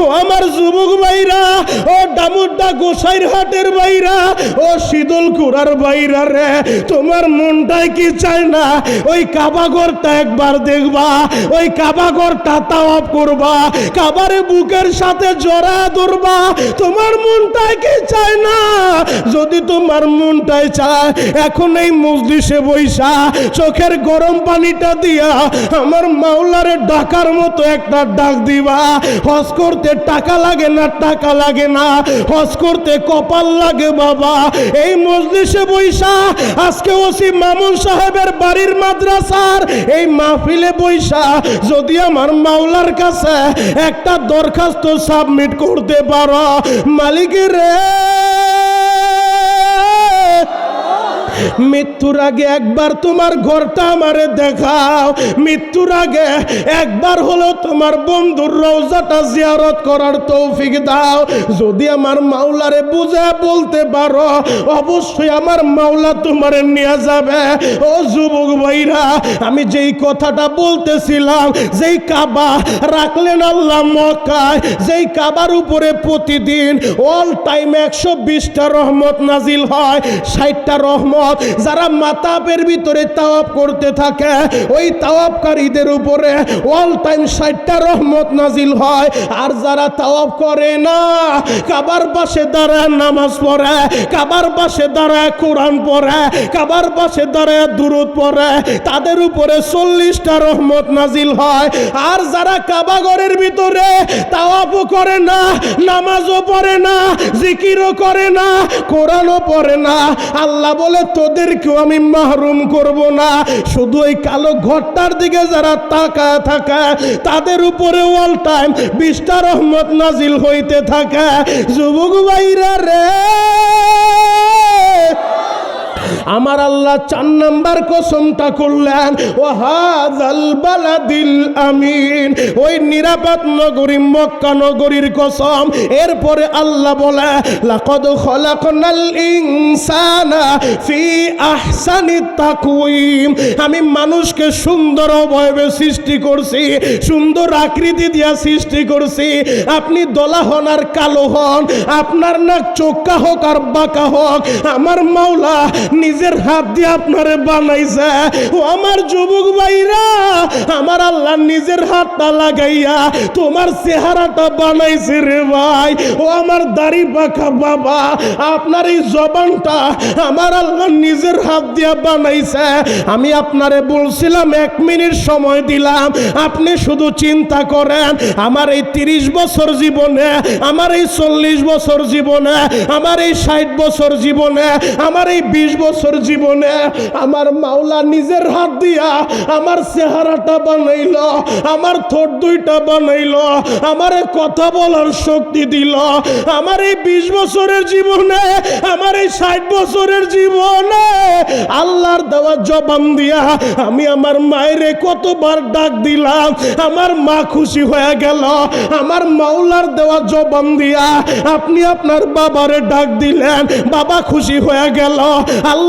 ও আমার যুবক ভাইরা, ও ডামুড্ডা গোসাইর হাটের বাইরা ও শীতল কুড়ার বাইরা রে, তোমার মনটাই কি চায় না? ওই কাবাগরটা একবার দেখবা, ওই কাবাগরটা তাওয়াব করবা, কাবারে বুকের সাথে জড়া ধরবা, তোমার মনটাই কি চায় না? যদি তোমার মনটাই চায়, এখন এই মজলিসে বৈশা চোখের গরম পানিটা দিয়া আমার মাওলারে ডাকার মতো একটা ডাক দিবা, হজ করতে টাকা লাগে না, টাকা লাগে না। হজ করতে কপাল লাগে, বাবা। এই মজলিসে বৈশা, আজকে ওসি মামুন সাহেবের বাড়ির মাদ্রাসার এই মাহফিলে বৈশা, যদি আমার মাওলার কাছে একটা দরখাস্ত সাবমিট করতে পারো, মালিকের রে। মৃত্যুর আগে একবার তোমার ঘরটা আমারে দেখাও। মৃত্যুর আগে একবার হলো তোমার বন্ধুর রওজাটা জিয়ারত করার তৌফিক দাও। যদি আমার মাওলারে বুঝে বলতে পারো, অবশ্যই আমার মাওলা তোমারে নিয়ে যাবে। ও যুবক ভাইরা, আমি যেই কথাটা বলতেছিলাম, যেই কাবা রাখলেন আল্লাহ মক্কায়, যেই কাবার উপরে প্রতিদিন অল টাইম একশো বিশটা রহমত নাজিল হয়, ষাটটা রহমত যারা মাতাবের ভিতরে তাওয়াব করতে থাকে, ওই তাওয়াবকারীদের উপরে অল টাইম ষাটটা রহমত নাজিল হয়। আর যারা তাওয়াব করে না, কাবার পাশে দাঁড়ায় নামাজ পড়ে, কাবার পাশে দাঁড়ায় কোরআন পড়ে, কাবার পাশে দাঁড়ায় দুরুদ পড়ে, তাদের উপরে চল্লিশটা রহমত নাজিল হয়। আর যারা কাবাগরের ভিতরে তাওয়াবও করে না, নামাজও পড়ে না, জিকিরও করে না, কোরআনও পড়ে না, আল্লাহ বলে তোদেরকেও আমি মাহরুম করব না। শুধু ওই কালো ঘরটার দিকে যারা তাকা থাকা, তাদের উপরে অল টাইম বিশটা রহমত নাজিল হইতে থাকা। যুবক ভাইরা রে! আমার আল্লাহ চার নাম্বার কসমটা করলেন, ও হাজাল বালাদিল আমিন। ওই নিরাপদ নগরী, মক্কা নগরীর কসম। এরপরে আল্লাহ বলে, লাকদ খলাকনাল ইনসানা ফি আহসানি তাকওয়িম। আমি মানুষকে সুন্দর অবয়বে সৃষ্টি করছি, সুন্দর আকৃতি দিয়া সৃষ্টি করছি। আপনি দলা হন আর কালো হন, আপনার নাক চোক্কা হোক আর বাঁকা হোক। আমার মাওলা নিজের হাত দিয়ে আপনারে বানাইছে। ও আমার যুবক ভাইরা, আমার আল্লাহ নিজের হাতটা লাগাইয়া তোমার চেহারাটা বানাইছে রে ভাই। ও আমার দাড়ি পাখা বাবা, আপনার এই জবানটা আমার আল্লাহ নিজের হাত দিয়ে বানাইছে। আমি আপনারে বলছিলাম, এক মিনিট সময় দিলাম, আপনি শুধু চিন্তা করেন, আমার এই তিরিশ বছর জীবনে, আমার এই চল্লিশ বছর জীবনে, আমার এই ষাট বছর জীবনে, আমার এই বিশ বছর জীবনে আমার মাওলা নিজের হাত দিয়া আমার চেহারাটা বানাইল, আমার ঠোঁট দুইটা বানাইল, আমার কথা বলার শক্তি দিল। আমার এই বিশ বছরের জীবনে, আমার এই ষাট বছরের জীবনে আল্লাহর দেওয়া জবান দিয়া আমি আমার মায়ের কতবার ডাক দিলাম, আমার মা খুশি হয়ে গেল। আমার মাওলার দেওয়া জবান দিয়া আপনি আপনার বাবারে ডাক দিলেন, বাবা খুশি হয়ে গেল।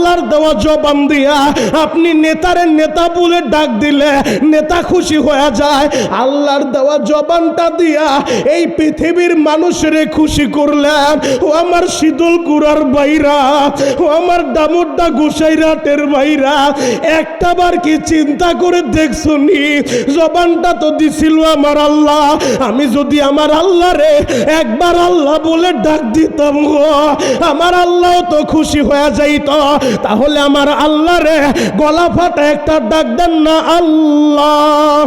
আল্লাহর দেওয়া জবান দিয়া আপনি নেতারে নেতা বলে ডাক দিলে নেতা খুশি হয়ে যায়। আল্লাহর দেওয়া জবানটা দিয়া এই পৃথিবীর মানুষরে খুশি করলেন ও আমার শীতল কুড়ার বাইরা ও আমার ডামুড্ডা গুসাইরাটের বাইরা একটা বার কি চিন্তা করে দেখছনি জবানটা তো দিছিল আমার আল্লাহ। আমি যদি আমার আল্লাহ রে একবার আল্লাহ বলে ডাক দিতাম গো, আমার আল্লাহ তো খুশি হয়ে যাইত। তাহলে আমার আল্লাহ রে, গলা ফাটা একটা ডাক দেন না আল্লাহ।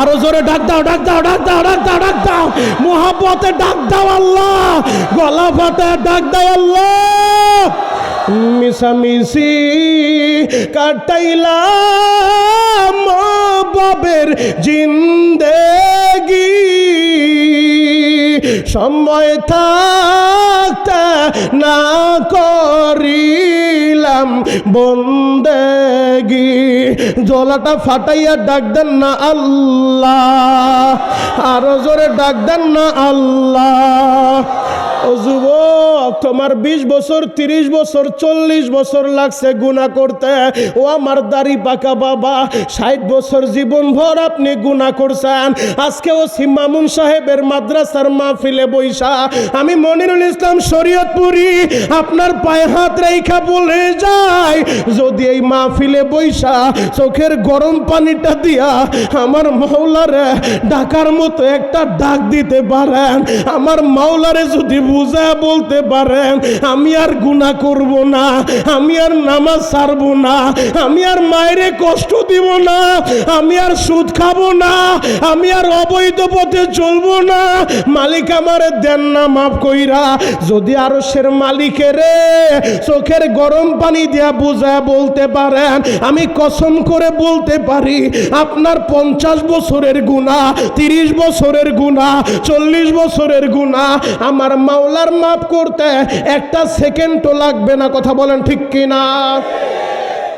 আরও জোরে ডাক দাও ডাক দাও ডাক দাও ডাক দাও ডাক দাও। মোহাব্বতে ডাক দাও আল্লাহ। গলা ফাটা, ডাক দাও আল্লাহ। মিশামিশি কাটাইলাম বাবের জিন্দেগি সময় থাকতে না করিলাম বন্দেগি। জলাটা ফাটাইয়া ডাক দেন না আল্লাহ, আরও জোরে ডাক দেন না আল্লাহ। যুবক, তোমার বিশ বছর, তিরিশ বছর, চল্লিশ বছর লাগছে গুণা করতে। ও আমার দাড়ি পাকা বাবা, ষাট বছর জীবন ভর আপনি গুণা করছেন। আজকে ও সিমামুন সাহেবের মাদ্রাসার মাহফিলে বৈশা, আমি মনিরুল ইসলাম শরীয়তপুরি, আপনার পায়ে হাত রেখা বলে যাই। যদি এই মাহফিলে বৈশা, চোখের গরম পানিটা দিয়া আমার মাওলারে ডাকার মতো একটা ডাক দিতে পারেন। আমার মাওলারে যদি বুঝা বলতে পারেন, আমি আর গুনাহ করব না, আমি আর নামাজ ছাড়বো না, আমি আর মায়েরে কষ্ট দিব না, আমি আর সুদ খাব না, আমি আর অবৈধ পথে চলবো না। মালিক আমারে দেন না মাফ কইরা, যদি আরও সের মালিকের চোখের গরম পানি দিয়া বুঝা বলতে পারেন, আমি কসম করে বলতে পারি, আপনার পঞ্চাশ বছরের গুণা তিরিশ বছরের গুণা চল্লিশ বছরের গুণা আমার মাওলার মাপ করতে একটা সেকেন্ডও লাগবে না। কথা বলেন ঠিক কিনা?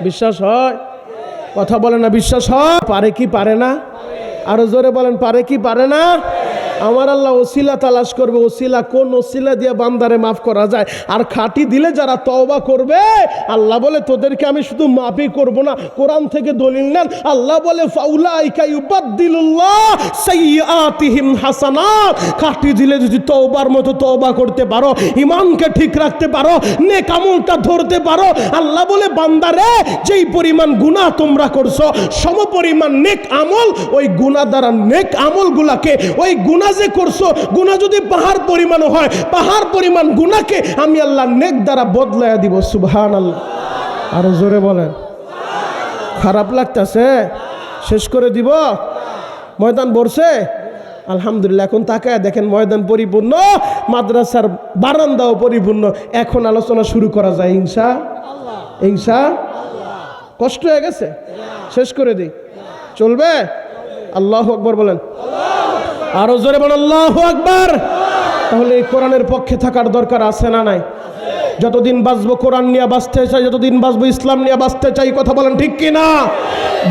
বিশ্বাস হয়? কথা বলে না, বিশ্বাস হয়? পারে কি পারে না? আরও জোরে বলেন, পারে কি পারে না? আমার আল্লাহ ওসিলা তালাশ করবে, ওসিলা কোন ওসিলা দিয়ে বান্দারে মাফ করা যায়? আর খাঁটি দিলে যারা তওবা করবে, আল্লাহ বলে, তোদেরকে আমি শুধু মাফই করব না, কোরআন থেকে দলিল নেন। আল্লাহ বলে হাসানাত। খাঁটি দিলে যদি তওবার মতো তওবা করতে পারো ইমানকে ঠিক রাখতে পারো, নেক আমলটা ধরতে পারো, আল্লাহ বলে, বান্দারে, যেই পরিমাণ গুনাহ তোমরা করছ সম পরিমাণ নেক আমল, ওই গুনাহ দ্বারা নেক আমলগুলাকে, ওই গুনাহ যে করছ, গুনাহ যদি পাহাড় পরিমাণ হয়, পাহাড় পরিমাণ গুনাহকে আমি আল্লাহ নেক দ্বারা বদলায়া দিব, সুবহানাল্লাহ। আরও জোরে বলেন। খারাপ লাগতেছে? শেষ করে দিব? ময়দান বসে আলহামদুলিল্লাহ, এখন তাকায় দেখেন ময়দান পরিপূর্ণ, মাদ্রাসার বারান্দাও পরিপূর্ণ। এখন আলোচনা শুরু করা যায় হিংসা হিংসা কষ্ট হয়ে গেছে? শেষ করে দিই। চলবে? আল্লাহ আকবর বলেন। আরও জোরে বল আল্লাহ আকবার। তাহলে এই কোরআনের পক্ষে থাকার দরকার আছে না নাই? যতদিন বাঁচবো কোরআন নিয়ে বাঁচতে চাই, যতদিন বাঁচবো ইসলাম নিয়ে বাঁচতে চাই কথা বলেন ঠিক কি না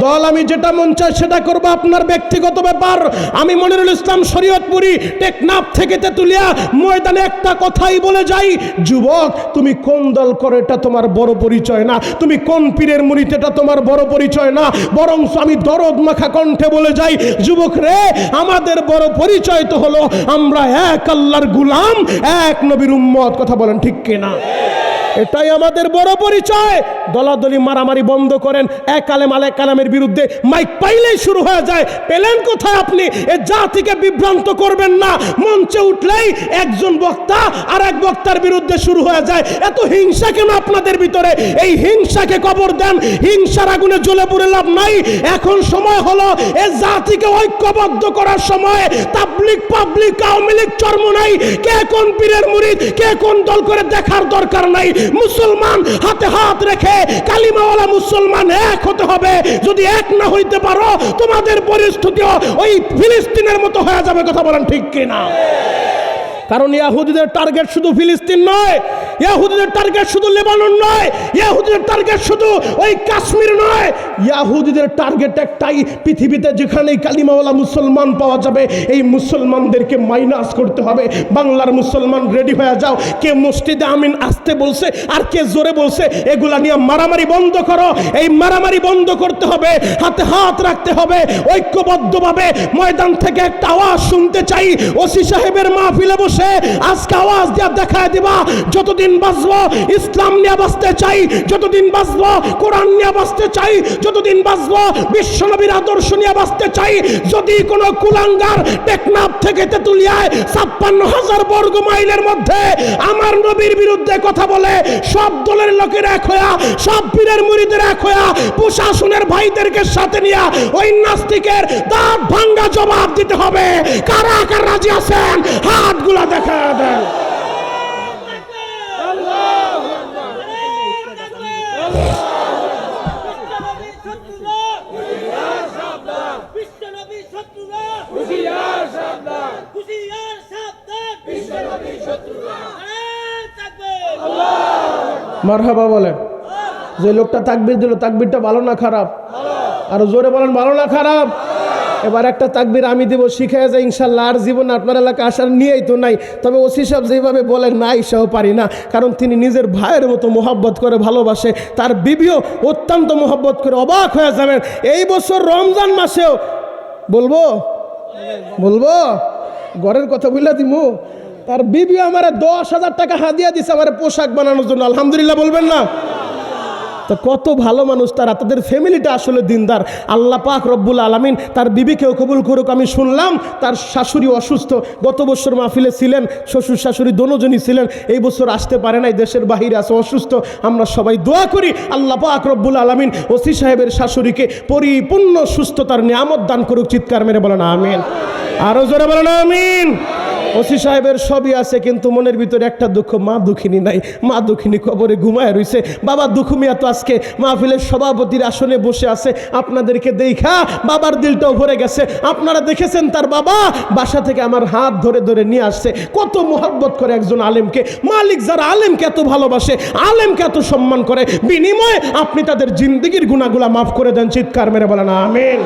দল আমি যেটা মন চাই সেটা করব, আপনার ব্যক্তিগত ব্যাপার। আমি মনিরুল ইসলাম শরীয়তপুরি টেকনাফ থেকে তেতুলিয়া ময়দানে একটা কথাই বলে যাই, যুবক, তুমি কোন দল করে এটা তোমার বড় পরিচয় না? তুমি কোন পীরের মুড়িতে এটা তোমার বড় পরিচয় না? বরং আমি দরদ মাখা কণ্ঠে বলে যাই, যুবক রে, আমাদের বড় পরিচয় তো হলো, আমরা এক আল্লাহর গুলাম, এক নবীর উম্মত। কথা বলেন ঠিক কিনা? Yeah. এটাই আমাদের বড় পরিচয়। দলাদলি মারামারি বন্ধ করেন, এক কালেম আলেক কালামের বিরুদ্ধে মাইক পাইলেই শুরু হয়ে যায়। পেলেন কোথায় আপনি? এ জাতিকে বিভ্রান্ত করবেন না। মঞ্চে উঠলেই একজন বক্তা আর এক বক্তার বিরুদ্ধে শুরু হয়ে যায়। এত হিংসা কেন আপনাদের ভিতরে? এই হিংসাকে কবর দেন, হিংসার আগুনে জ্বলে পড়ে লাভ নাই। এখন সময় হলো, এ জাতিকে ঐক্যবদ্ধ করার সময়। তাবলিক পাবলিক আওয়ামী লীগ, চর্ম নাই। কে কোন পীরের মুরিদ, কে কোন দল করে দেখার দরকার নাই। মুসলমান হাতে হাত রেখে কালিমাওয়ালা মুসলমান এক হতে হবে। যদি এক না হইতে পারো, তোমাদের পরিস্থিতিও ওই ফিলিস্তিনের মতো হয়ে যাবে, কথা বলেন ঠিক কিনা? কারণ ইয়াহুদিদের টার্গেট শুধু ফিলিস্তিন নয়, ইয়াহুদিদের টার্গেট শুধু লেবানন নয়, ইয়াহুদিদের টার্গেট শুধু ওই কাশ্মীর নয়। ইয়াহুদিদের টার্গেট একটাই, পৃথিবীতে যেখানেই কালিমাওয়ালা মুসলমান পাওয়া যাবে, এই মুসলমানদেরকে মাইনাস করতে হবে। বাংলার মুসলমান রেডি হয়ে যাও। কে মসজিদে আমিন আসতে বলছে আর কে জোরে বলছে, এগুলা নিয়ে মারামারি বন্ধ করো। এই মারামারি বন্ধ করতে হবে, হাতে হাত রাখতে হবে, ঐক্যবদ্ধভাবে। ময়দান থেকে একটা আওয়াজ শুনতে চাই। ওসি সাহেবের মাহফিলে বসে আজকে আওয়াজ দিয়া দেখায় দিবা, যতদিন বাঁচবো, ইসলাম নিয়ে বাঁচতে চাই, যতদিন বাঁচবো, কোরআন নিয়ে বাঁচতে চাই, যতদিন বাঁচবো বিশ্বনবীর আদর্শ নিয়ে বাঁচতে চাই, যদি কোনো কুলাঙ্গার টেকনাফ থেকে তেতুলিয়ায় ছাপ্পান্ন হাজার বর্গ মাইলের মধ্যে আমার নবীর বিরুদ্ধে কথা বলে, সব দলের লোকের এক হইয়া, সব পীরের মুড়িদের এক হইয়া, প্রশাসনের ভাইদেরকে সাথে নিয়ে ওই নাস্তিকের দাঁত ভাঙ্গা জবাব দিতে হবে। কারা কারা রাজি আছেন? হাতগুলা দেখা মারহাবা বলেন, যে লোকটা তাকবির দিল, তাকবিরটা ভালো না খারাপ? আর জোরে বলেন, ভালো না খারাপ? এবার একটা তাকবির আমি দেবো শিখাই যায় ইনশাল্লাহ, আর জীবন আপনার এলাকা আসার নিয়েই তো নাই। তবে ওসি সাহেব যেভাবে বলেন, না ইসাও পারি না, কারণ তিনি নিজের ভাইয়ের মতো মোহাব্বত করে ভালোবাসে, তার বিবিও অত্যন্ত মোহাব্বত করে অবাক হয়ে যাবেন। এই বছর রমজান মাসেও, বলব? বলব? ঘরের কথা বললা দিমু? তার বিবি আমার দশ হাজার টাকা হাদিয়া দিছে, আমার পোশাক বানানোর জন্য। আলহামদুলিল্লাহ বলবেন না? তো কত ভালো মানুষ তারা, তাদের ফ্যামিলিটা আসলে দিনদার। আল্লাহ পাক রব্বুল আলমিন তার বিবিকেও কবুল করুক, আমি শুনলাম তার শাশুড়ি অসুস্থ, গত বছর মাহফিলে ছিলেন, শ্বশুর শাশুড়ি দোনোজনই ছিলেন, এই বছর আসতে পারে নাই, দেশের বাহিরে আছে, অসুস্থ, আমরা সবাই দোয়া করি আল্লাহ পাক রব্বুল আলমিন ওসি সাহেবের শাশুড়িকে পরিপূর্ণ সুস্থতার নিয়ামত দান করুক, চিৎকার মেরে বলেন, আমিন। আরও জোরে বলেন, আমিন। ওসি সাহেবের সবই আছে, কিন্তু মনের ভিতরে একটা দুঃখ, মা দুঃখিনী নাই। মা দুঃখিনী কবরে ঘুমায় রইছে। বাবা দুঃখ মিয়া তো আজকে মাহফিলের সভাপতির আসনে বসে আছে। আপনাদেরকে দেখা, বাবার দিলটাও ভরে গেছে। আপনারা দেখেছেন তার বাবা বাসা থেকে আমার হাত ধরে ধরে নিয়ে আসছে। কত মোহাব্বত করে একজন আলেমকে। মালিক যারা আলেমকে এত ভালোবাসে, আলেমকে এত সম্মান করে, বিনিময়ে আপনি তাদের জিন্দগির গুণাগুলা মাফ করে দেন, চিৎকার মেরে বলেন, আমিন।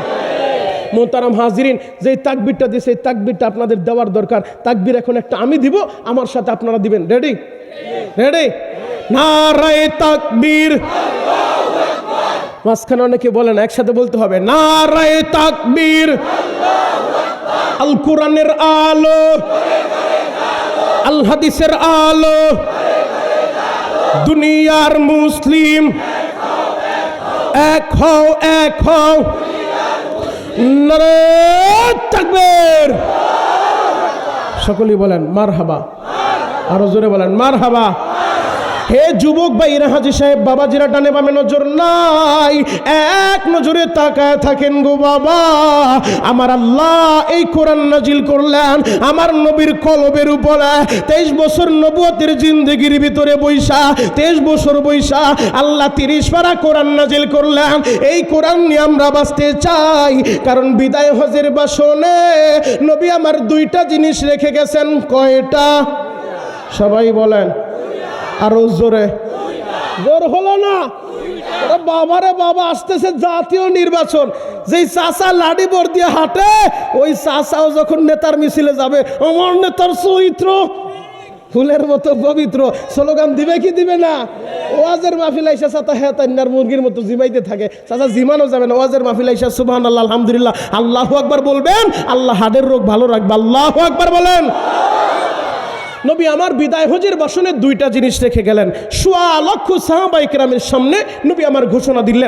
মোহতারাম হাজিরিন যে তাকবিরটা দিয়েছে এই তাকবিরটা আপনাদের দেওয়ার দরকার। তাকবির এখন একটা আমি দিব, আমার সাথে আপনারা দিবেন। রেডি রেডি নারায় তাকবীর। মাঝখানে অনেকে বলেন, একসাথে বলতে হবে। নারায় তাকবীর। আল কোরআনের আলো। আল হাদিসের আলো। দুনিয়ার মুসলিম। এক হও এক হও। সকলেই বলেন মার হাবা আরও জোরে বলেন মার হাবা হে যুবক ভাই হাজি সাহেব বাবাজিরা টানে বামে নজর নাই। এক নজরে তাকায় থাকেন গো বাবা। আমার আল্লাহ এই কোরআন নাজিল করলেন, আমার নবীর কলবের উপরে। তেইশ বছর নবুয়তের জিন্দগির ভিতরে বৈশা, তেইশ বছর বৈশা, আল্লাহ তিরিশ পারা কোরআন নাজিল করলেন। এই কোরআন নিয়ে আমরা বাঁচতে চাই, কারণ বিদায় হজের বাসনে নবী আমার দুইটা জিনিস রেখে গেছেন, কয়টা? সবাই বলেন। আরও জোরে। জোর হলো না? বাবারে বাবা আসতেছে জাতীয় নির্বাচন। যেই চাষা লাডি বর দিয়ে হাঁটে, ওই চাষাও যখন নেতার মিছিলে যাবে, আমার নেতার চরিত্র ফুলের মতো পবিত্র। স্লোগান দিবে কি দিবে না? ওয়াজের মাহফিল আইসা চাতা হ্যাঁ তান্নার মুরগির মতো জিমাইতে থাকে। চাচা জিমানো যাবে না, ওয়াজের মাহফিল আইসা সুবহান আল্লাহ আলহামদুলিল্লাহ। আল্লাহ আকবার বলবেন, আল্লাহ হাডের রোগ ভালো রাখবে। আল্লাহ আকবার বলেন। নবী আমার বিদায় হজের বাসনে দুইটা জিনিস রেখে গেলেন। সোয়া লক্ষ সাহাবাইকরামের সামনে নবী আমার ঘোষণা দিলেন।